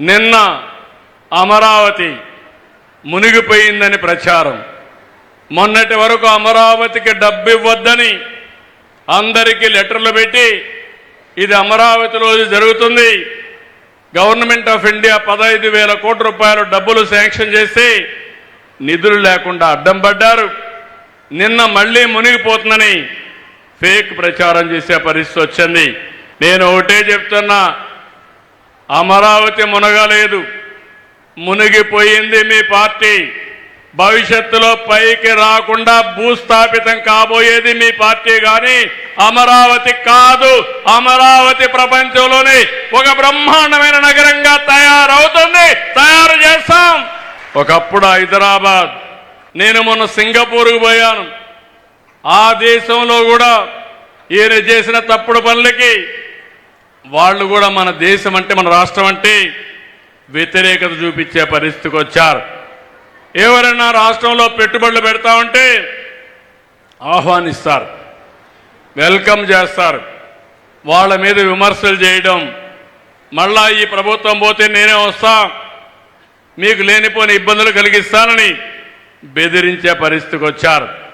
నిన్న అమరావతి మునిగిపోయిందని ప్రచారం. మొన్నటి వరకు అమరావతికి డబ్బు ఇవ్వద్దని అందరికీ లెటర్లు పెట్టి ఇది అమరావతి రోజు జరుగుతుంది. గవర్నమెంట్ ఆఫ్ ఇండియా పదహైదు వేల కోట్ల రూపాయలు డబ్బులు శాంక్షన్ చేసి నిధులు లేకుండా అడ్డం పడ్డారు. నిన్న మళ్ళీ మునిగిపోతుందని ఫేక్ ప్రచారం చేసే పరిస్థితి వచ్చింది. నేను ఒకటే చెప్తున్నా అమరావతి మునగలేదు. మునిగిపోయింది మీ పార్టీ. భవిష్యత్తులో పైకి రాకుండా భూస్థాపితం కాబోయేది మీ పార్టీ కానీ అమరావతి కాదు. అమరావతి ప్రపంచంలోనే ఒక బ్రహ్మాండమైన నగరంగా తయారవుతుంది. తయారు చేస్తాం. ఒకప్పుడు హైదరాబాద్ నేను మొన్న సింగపూర్కు పోయాను. ఆ దేశంలో కూడా ఈయన చేసిన తప్పుడు పనులకి వాళ్ళు కూడా మన దేశం అంటే మన రాష్ట్రం అంటే వ్యతిరేకత చూపించే పరిస్థితికి వచ్చారు. ఎవరైనా రాష్ట్రంలో పెట్టుబడులు పెడతామంటే ఆహ్వానిస్తారు వెల్కమ్ చేస్తారు. వాళ్ళ మీద విమర్శలు చేయడం మళ్ళా ఈ ప్రభుత్వం పోతే నేనే వస్తా మీకు లేనిపోని ఇబ్బందులు కలిగిస్తానని బెదిరించే పరిస్థితికి వచ్చారు.